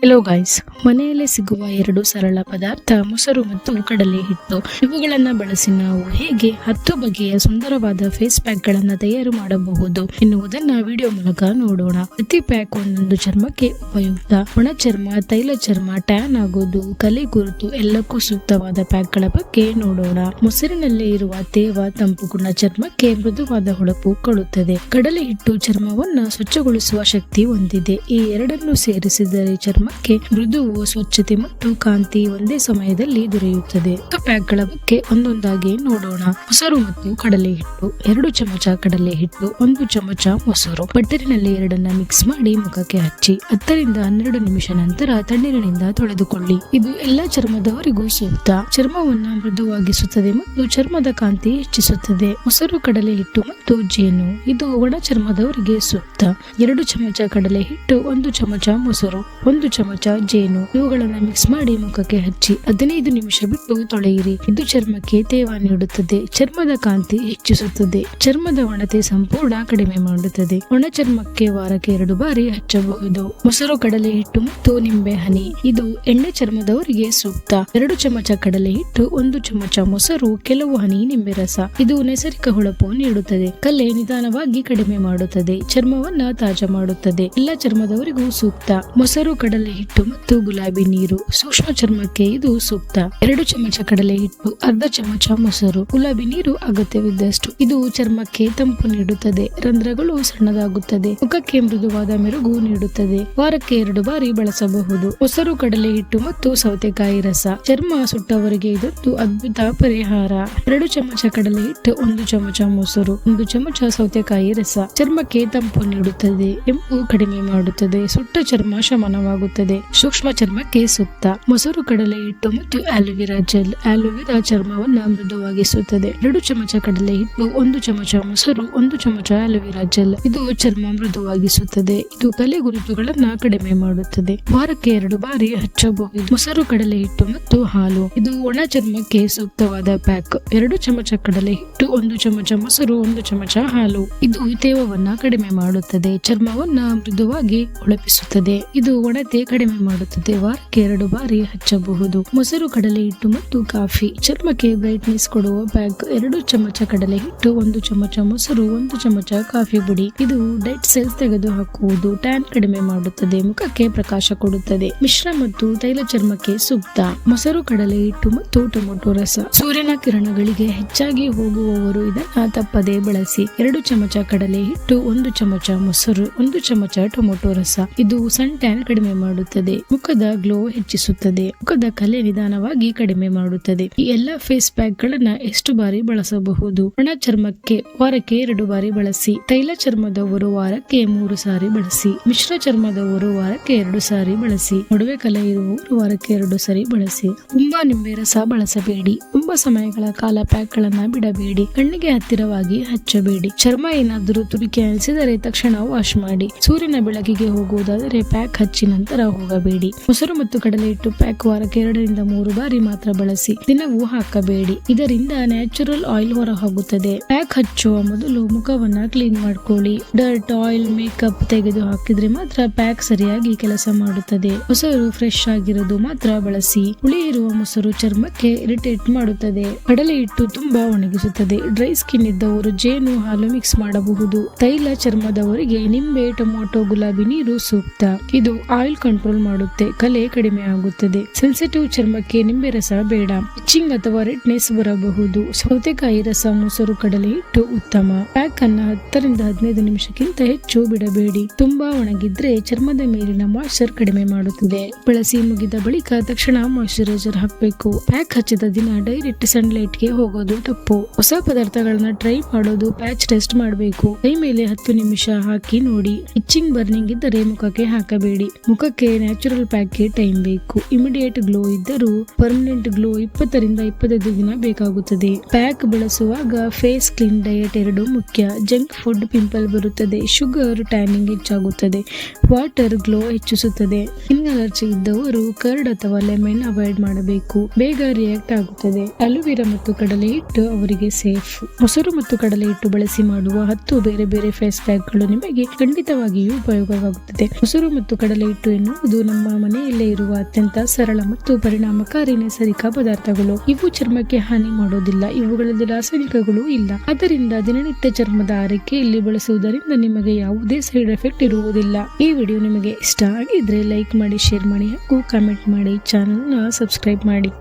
Hello guys ಮನೆಯಲ್ಲಿ ಸಿಗುವ ಎರಡು ಸರಳ ಪದಾರ್ಥ ಮೊಸರು ಮತ್ತು ಕಡಲೆ ಹಿಟ್ಟು. ಇವುಗಳನ್ನು ಬಳಸಿ ನಾವು ಹೇಗೆ ಹತ್ತು ಬಗೆಯ ಸುಂದರವಾದ ಫೇಸ್ ಪ್ಯಾಕ್ಗಳನ್ನು ತಯಾರು ಮಾಡಬಹುದು ಎನ್ನುವುದನ್ನ ವಿಡಿಯೋ ಮೂಲಕ ನೋಡೋಣ. ಪ್ರತಿ ಪ್ಯಾಕ್ ಒಂದೊಂದು ಚರ್ಮಕ್ಕೆ ಉಪಯುಕ್ತ ಒಣ ಚರ್ಮ ತೈಲ ಚರ್ಮ ಟ್ಯಾನ್ ಆಗೋದು, ಕಲೆ ಗುರುತು ಎಲ್ಲಕ್ಕೂ ಸೂಕ್ತವಾದ ಪ್ಯಾಕ್ಗಳ ಬಗ್ಗೆ ನೋಡೋಣ. ಮೊಸರಿನಲ್ಲಿ ಇರುವ ತೇವ, ತಂಪು ಗುಣ ಚರ್ಮಕ್ಕೆ ಮೃದುವಾದ ಹೊಳಪು ಕೊಡುತ್ತದೆ. ಕಡಲೆ ಹಿಟ್ಟು ಚರ್ಮವನ್ನು ಸ್ವಚ್ಛಗೊಳಿಸುವ ಶಕ್ತಿ ಹೊಂದಿದೆ. ಈ ಎರಡನ್ನು ಸೇರಿಸಿದರೆ ಚರ್ಮಕ್ಕೆ ಮೃದುವು ಸ್ವಚ್ಛತೆ ಮತ್ತು ಕಾಂತಿ ಒಂದೇ ಸಮಯದಲ್ಲಿ ದೊರೆಯುತ್ತದೆ. ಪ್ಯಾಕ್ಗಳ ಬಗ್ಗೆ ಒಂದೊಂದಾಗಿ ನೋಡೋಣ. ಮೊಸರು ಮತ್ತು ಕಡಲೆ ಹಿಟ್ಟು ಎರಡು ಚಮಚ ಕಡಲೆ ಹಿಟ್ಟು ಒಂದು ಚಮಚ ಮೊಸರು. ಬಟ್ಟರಿನಲ್ಲಿ ಎರಡನ್ನ ಮಿಕ್ಸ್ ಮಾಡಿ ಮುಖಕ್ಕೆ ಹಚ್ಚಿ, ಹತ್ತರಿಂದ ಹನ್ನೆರಡು ನಿಮಿಷ ನಂತರ ತಣ್ಣೀರಿನಿಂದ ತೊಳೆದುಕೊಳ್ಳಿ. ಇದು ಎಲ್ಲಾ ಚರ್ಮದವರಿಗೂ ಸೂಕ್ತ. ಚರ್ಮವನ್ನು ಮೃದುವಾಗಿಸುತ್ತದೆ ಮತ್ತು ಚರ್ಮದ ಕಾಂತಿ ಹೆಚ್ಚಿಸುತ್ತದೆ. ಮೊಸರು ಕಡಲೆ ಹಿಟ್ಟು ಮತ್ತು ಜೇನು. ಇದು ಒಣ ಚರ್ಮದವರಿಗೆ ಸೂಕ್ತ. ಎರಡು ಚಮಚ ಕಡಲೆ ಹಿಟ್ಟು ಒಂದು ಚಮಚ ಮೊಸರು. ಒಂದು ಚಮಚ, ಜೇನು ಇವುಗಳನ್ನ ಮಿಕ್ಸ್ ಮಾಡಿ ಮುಖಕ್ಕೆ ಹಚ್ಚಿ ಹದಿನೈದು ನಿಮಿಷ ಬಿಟ್ಟು ತೊಳೆಯಿರಿ. ಇದು ಚರ್ಮಕ್ಕೆ ತೇವ ನೀಡುತ್ತದೆ. ಚರ್ಮದ ಕಾಂತಿ ಹೆಚ್ಚಿಸುತ್ತದೆ. ಚರ್ಮದ ಒಣತೆ ಸಂಪೂರ್ಣ ಕಡಿಮೆ ಮಾಡುತ್ತದೆ. ಒಣ ಚರ್ಮಕ್ಕೆ ವಾರಕ್ಕೆ ಎರಡು ಬಾರಿ ಹಚ್ಚಬಹುದು. ಮೊಸರು, ಕಡಲೆ ಹಿಟ್ಟು ಮತ್ತು ನಿಂಬೆ ಹನಿ. ಇದು ಎಣ್ಣೆ ಚರ್ಮದವರಿಗೆ ಸೂಕ್ತ. ಎರಡು ಚಮಚ ಕಡಲೆ ಹಿಟ್ಟು, ಒಂದು ಚಮಚ ಮೊಸರು, ಕೆಲವು ಹನಿ ನಿಂಬೆ ರಸ. ಇದು ನೈಸರ್ಗಿಕ ಹೊಳಪು ನೀಡುತ್ತದೆ. ಕಲೆ ನಿಧಾನವಾಗಿ ಕಡಿಮೆ ಮಾಡುತ್ತದೆ. ಚರ್ಮವನ್ನ ತಾಜಾ ಮಾಡುತ್ತದೆ. ಎಲ್ಲ ಚರ್ಮದವರಿಗೂ ಸೂಕ್ತ. ಮೊಸರು, ಕಡಲೆ ಹಿಟ್ಟು ಮತ್ತು ಗುಲಾಬಿ ನೀರು. ಸೂಕ್ಷ್ಮ ಚರ್ಮಕ್ಕೆ ಇದು ಸೂಕ್ತ. ಎರಡು ಚಮಚ ಕಡಲೆ ಹಿಟ್ಟು, ಅರ್ಧ ಚಮಚ ಮೊಸರು. ಗುಲಾಬಿ ನೀರು ಅಗತ್ಯವಿದ್ದಷ್ಟು ಇದು ಚರ್ಮಕ್ಕೆ ತಂಪು ನೀಡುತ್ತದೆ. ರಂಧ್ರಗಳು ಸಣ್ಣದಾಗುತ್ತದೆ. ಮುಖಕ್ಕೆ ಮೃದುವಾದ ಮೆರುಗು ನೀಡುತ್ತದೆ. ವಾರಕ್ಕೆ ಎರಡು ಬಾರಿ ಬಳಸಬಹುದು. ಮೊಸರು, ಕಡಲೆ ಹಿಟ್ಟು ಮತ್ತು ಸೌತೆಕಾಯಿ ರಸ. ಚರ್ಮ ಸುಟ್ಟವರಿಗೆ ಇದೊಂದು ಅದ್ಭುತ ಪರಿಹಾರ. ಎರಡು ಚಮಚ ಕಡಲೆ ಹಿಟ್ಟು, ಒಂದು ಚಮಚ ಮೊಸರು, ಒಂದು ಚಮಚ ಸೌತೆಕಾಯಿ ರಸ. ಚರ್ಮಕ್ಕೆ ತಂಪು ನೀಡುತ್ತದೆ. ಕೆಂಪು ಕಡಿಮೆ ಮಾಡುತ್ತದೆ. ಸುಟ್ಟ ಚರ್ಮ ಶಮನವಾಗುತ್ತದೆ. ಸೂಕ್ಷ್ಮ ಚರ್ಮಕ್ಕೆ ಸೂಕ್ತ. ಮೊಸರು ಕಡಲೆ ಹಿಟ್ಟು ಮತ್ತು ಆಲೋವೆರಾ ಜೆಲ್ ಆಲೋವೆರಾ ಚರ್ಮವನ್ನು ಮೃದುವಾಗಿಸುತ್ತದೆ. ಎರಡು ಚಮಚ ಕಡಲೆ ಹಿಟ್ಟು, ಒಂದು ಚಮಚ ಮೊಸರು, ಒಂದು ಚಮಚ ಆಲೋವೆರಾ ಜೆಲ್ ಇದು ಚರ್ಮ ಮೃದುವಾಗಿಸುತ್ತದೆ. ಇದು ತಲೆ ಗುರುತುಗಳನ್ನ ಕಡಿಮೆ ಮಾಡುತ್ತದೆ. ವಾರಕ್ಕೆ ಎರಡು ಬಾರಿ ಹಚ್ಚಬಹುದು. ಮೊಸರು ಕಡಲೆ ಹಿಟ್ಟು ಮತ್ತು ಹಾಲು. ಇದು ಒಣ ಚರ್ಮಕ್ಕೆ ಸೂಕ್ತವಾದ ಪ್ಯಾಕ್. ಎರಡು ಚಮಚ ಕಡಲೆ ಹಿಟ್ಟು, ಒಂದು ಚಮಚ ಮೊಸರು, ಒಂದು ಚಮಚ ಹಾಲು. ಇದು ತೇವವನ್ನ ಕಡಿಮೆ ಮಾಡುತ್ತದೆ. ಚರ್ಮವನ್ನ ಮೃದುವಾಗಿ ಹೊಳಪಿಸುತ್ತದೆ. ಇದು ಒಣತೆ ಕಡಿಮೆ ಮಾಡುತ್ತದೆ. ವಾರಕ್ಕೆ ಎರಡು ಬಾರಿ ಹಚ್ಚಬಹುದು. ಮೊಸರು ಕಡಲೆ ಹಿಟ್ಟು ಮತ್ತು ಕಾಫಿ. ಚರ್ಮಕ್ಕೆ ಬ್ರೈಟ್ನೆಸ್ ಕೊಡುವ ಪ್ಯಾಕ್ ಎರಡು ಚಮಚ ಕಡಲೆ ಹಿಟ್ಟು, ಒಂದು ಚಮಚ ಮೊಸರು, ಒಂದು ಚಮಚ ಕಾಫಿ ಪುಡಿ. ಇದು ಡೆಡ್ ಸೆಲ್ಸ್ ತೆಗೆದು ಹಾಕುವುದು ಟ್ಯಾನ್ ಕಡಿಮೆ ಮಾಡುತ್ತದೆ. ಮುಖಕ್ಕೆ ಪ್ರಕಾಶ ಕೊಡುತ್ತದೆ. ಮಿಶ್ರ ಮತ್ತು ತೈಲ ಚರ್ಮಕ್ಕೆ ಸೂಕ್ತ. ಮೊಸರು ಕಡಲೆ ಹಿಟ್ಟು ಮತ್ತು ಟೊಮೊಟೊ ರಸ. ಸೂರ್ಯನ ಕಿರಣಗಳಿಗೆ ಹೆಚ್ಚಾಗಿ ಹೋಗುವವರು ಇದನ್ನ ತಪ್ಪದೆ ಬಳಸಿ. ಎರಡು ಚಮಚ ಕಡಲೆ ಹಿಟ್ಟು, ಒಂದು ಚಮಚ ಮೊಸರು, ಒಂದು ಚಮಚ ಟೊಮೊಟೊ ರಸ. ಇದು ಸನ್ ಟ್ಯಾನ್ ಕಡಿಮೆ ಮಾಡುತ್ತದೆ. ಮುಖದ ಗ್ಲೋ ಹೆಚ್ಚಿಸುತ್ತದೆ. ಮುಖದ ಕಲೆ ನಿಧಾನವಾಗಿ ಕಡಿಮೆ ಮಾಡುತ್ತದೆ. ಈ ಎಲ್ಲಾ ಫೇಸ್ ಪ್ಯಾಕ್ ಗಳನ್ನ ಎಷ್ಟು ಬಾರಿ ಬಳಸಬಹುದು? ಒಣ ಚರ್ಮಕ್ಕೆ ವಾರಕ್ಕೆ ಎರಡು ಬಾರಿ ಬಳಸಿ, ತೈಲ ಚರ್ಮದವರು ವಾರಕ್ಕೆ ಮೂರು ಸಾರಿ ಬಳಸಿ, ಮಿಶ್ರ ಚರ್ಮದವರು ವಾರಕ್ಕೆ ಎರಡು ಸಾರಿ ಬಳಸಿ, ನಡುವೆ ಕಲೆ ಇರುವವರು ವಾರಕ್ಕೆ ಎರಡು ಸಾರಿ ಬಳಸಿ. ತುಂಬಾ ನಿಂಬೆ ರಸ ಬಳಸಬೇಡಿ. ತುಂಬಾ ಸಮಯಗಳ ಕಾಲ ಪ್ಯಾಕ್ ಗಳನ್ನ ಬಿಡಬೇಡಿ. ಕಣ್ಣಿಗೆ ಹತ್ತಿರವಾಗಿ ಹಚ್ಚಬೇಡಿ. ಚರ್ಮ ಏನಾದರೂ ತುರಿಕೆ ಅನಿಸಿದರೆ ತಕ್ಷಣ ವಾಶ್ ಮಾಡಿ. ಸೂರ್ಯನ ಬೆಳಕಿಗೆ ಹೋಗುವುದಾದರೆ ಪ್ಯಾಕ್ ಹಚ್ಚಿ ನಂತರ ಹೋಗಬೇಡಿ. ಮೊಸರು ಮತ್ತು ಕಡಲೆ ಹಿಟ್ಟು ಪ್ಯಾಕ್ ವಾರಕ್ಕೆ ಎರಡರಿಂದ ಮೂರು ಬಾರಿ ಮಾತ್ರ ಬಳಸಿ. ದಿನವೂ ಹಾಕಬೇಡಿ. ಇದರಿಂದ ನ್ಯಾಚುರಲ್ ಆಯಿಲ್ ಹೊರ ಹೋಗುತ್ತದೆ ಪ್ಯಾಕ್ ಹಚ್ಚುವ ಮೊದಲು ಮುಖವನ್ನ ಕ್ಲೀನ್ ಮಾಡ್ಕೊಳ್ಳಿ. ಡರ್ಟ್ ಆಯಿಲ್ ಮೇಕಪ್ ತೆಗೆದು ಹಾಕಿದ್ರೆ ಮಾತ್ರ ಪ್ಯಾಕ್ ಸರಿಯಾಗಿ ಕೆಲಸ ಮಾಡುತ್ತದೆ. ಮೊಸರು ಫ್ರೆಶ್ ಆಗಿರೋದು ಮಾತ್ರ ಬಳಸಿ. ಹುಳಿ ಇರುವ ಮೊಸರು ಚರ್ಮಕ್ಕೆ ಇರಿಟೇಟ್ ಮಾಡುತ್ತದೆ. ಕಡಲೆ ಹಿಟ್ಟು ತುಂಬಾ ಒಣಗಿಸುತ್ತದೆ. ಡ್ರೈ ಸ್ಕಿನ್ ಇದ್ದವರು ಜೇನು, ಹಾಲು ಮಿಕ್ಸ್ ಮಾಡಬಹುದು. ತೈಲ ಚರ್ಮದವರಿಗೆ ನಿಂಬೆ, ಟೊಮೊಟೊ, ಗುಲಾಬಿ ನೀರು ಸೂಕ್ತ. ಇದು ಆಯಿಲ್ ಕಂಟ್ರೋಲ್ ಮಾಡುತ್ತೆ. ಕಲೆ ಕಡಿಮೆ ಆಗುತ್ತದೆ. ಸೆನ್ಸಿಟಿವ್ ಚರ್ಮಕ್ಕೆ ನಿಂಬೆ ರಸ ಬೇಡ. ಇಚ್ಚಿಂಗ್ ಅಥವಾ ರೆಡ್ನೆಸ್ ಬರಬಹುದು. ಸೌತೆಕಾಯಿ ರಸ, ಮೊಸರು, ಕಡಲೆ ಹಿಟ್ಟು ಉತ್ತಮ. ಪ್ಯಾಕ್ ಅನ್ನ ಹತ್ತರಿಂದ ಹದಿನೈದು ನಿಮಿಷಕ್ಕಿಂತ ಹೆಚ್ಚು ಬಿಡಬೇಡಿ. ತುಂಬಾ ಒಣಗಿದ್ರೆ ಚರ್ಮದ ಮೇಲಿನ ಮಾಯ್ಚರ್ ಕಡಿಮೆ ಮಾಡುತ್ತದೆ. ಬಳಸಿ ಮುಗಿದ ಬಳಿಕ ತಕ್ಷಣ ಮಾಯಿಶ್ಚರೈಸರ್ ಹಾಕಬೇಕು. ಪ್ಯಾಕ್ ಹಚ್ಚಿದ ದಿನ ಡೈರೆಕ್ಟ್ ಸನ್ಲೈಟ್ಗೆ ಹೋಗೋದು ತಪ್ಪು. ಹೊಸ ಪದಾರ್ಥಗಳನ್ನ ಟ್ರೈ ಮಾಡೋದು ಪ್ಯಾಚ್ ಟೆಸ್ಟ್ ಮಾಡಬೇಕು. ಕೈ ಮೇಲೆ ಹತ್ತು ನಿಮಿಷ ಹಾಕಿ ನೋಡಿ. ಇಚ್ಚಿಂಗ್ ಬರ್ನಿಂಗ್ ಇದ್ದರೆ ಮುಖಕ್ಕೆ ಹಾಕಬೇಡಿ. ಮುಖಕ್ಕೆ ನ್ಯಾಚುರಲ್ ಪ್ಯಾಕ್ಗೆ ಟೈಮ್ ಬೇಕು. ಇಮಿಡಿಯೇಟ್ ಗ್ಲೋ ಇದ್ದರೂ ಪರ್ಮನೆಂಟ್ ಗ್ಲೋ ಇಪ್ಪತ್ತರಿಂದ ಇಪ್ಪತ್ತೈದು ದಿನ ಬೇಕಾಗುತ್ತದೆ. ಪ್ಯಾಕ್ ಬಳಸುವಾಗ ಫೇಸ್ ಕ್ಲೀನ್ ಡಯಟ್ ಎರಡು ಮುಖ್ಯ. ಜಂಕ್ ಫುಡ್ ಪಿಂಪಲ್ ಬರುತ್ತದೆ. ಶುಗರ್ ಟ್ಯಾನಿಂಗ್ ಹೆಚ್ಚಾಗುತ್ತದೆ. ವಾಟರ್ ಗ್ಲೋ ಹೆಚ್ಚಿಸುತ್ತದೆ. ಸ್ಕಿನ್ ಅಲರ್ಜಿ ಇದ್ದವರು ಕರ್ಡ್ ಅಥವಾ ಲೆಮನ್ ಅವಾಯ್ಡ್ ಮಾಡಬೇಕು. ಬೇಗ ರಿಯಾಕ್ಟ್ ಆಗುತ್ತದೆ. ಅಲುವಿರಾ ಮತ್ತು ಕಡಲೆ ಹಿಟ್ಟು ಅವರಿಗೆ ಸೇಫ್ ಮೊಸರು ಮತ್ತು ಕಡಲೆ ಹಿಟ್ಟು ಬಳಸಿ ಮಾಡುವ ಹತ್ತು ಬೇರೆ ಬೇರೆ ಫೇಸ್ ಪ್ಯಾಕ್ಗಳು ನಿಮಗೆ ಖಂಡಿತವಾಗಿಯೂ ಉಪಯೋಗವಾಗುತ್ತದೆ. ಮೊಸರು ಮತ್ತು ಕಡಲೆ ಹಿಟ್ಟು ಎನ್ನುವ ಎನ್ನುವುದು ನಮ್ಮ ಮನೆಯಲ್ಲೇ ಇರುವ ಅತ್ಯಂತ ಸರಳ ಮತ್ತು ಪರಿಣಾಮಕಾರಿ ನೈಸರ್ಗಿಕ ಪದಾರ್ಥಗಳು. ಇವು ಚರ್ಮಕ್ಕೆ ಹಾನಿ ಮಾಡೋದಿಲ್ಲ, ಇವುಗಳಲ್ಲಿ ರಾಸಾಯನಿಕಗಳು ಇಲ್ಲ. ಆದ್ದರಿಂದ ದಿನನಿತ್ಯ ಚರ್ಮದ ಆರೈಕೆಯಲ್ಲಿ ಬಳಸುವುದರಿಂದ ನಿಮಗೆ ಯಾವುದೇ ಸೈಡ್ ಎಫೆಕ್ಟ್ ಇರುವುದಿಲ್ಲ. ಈ ವಿಡಿಯೋ ನಿಮಗೆ ಇಷ್ಟ ಆಗಿದ್ರೆ ಲೈಕ್ ಮಾಡಿ, ಶೇರ್ ಮಾಡಿ ಹಾಗೂ ಕಾಮೆಂಟ್ ಮಾಡಿ. ಚಾನೆಲ್ನ ಸಬ್ಸ್ಕ್ರೈಬ್ ಮಾಡಿ.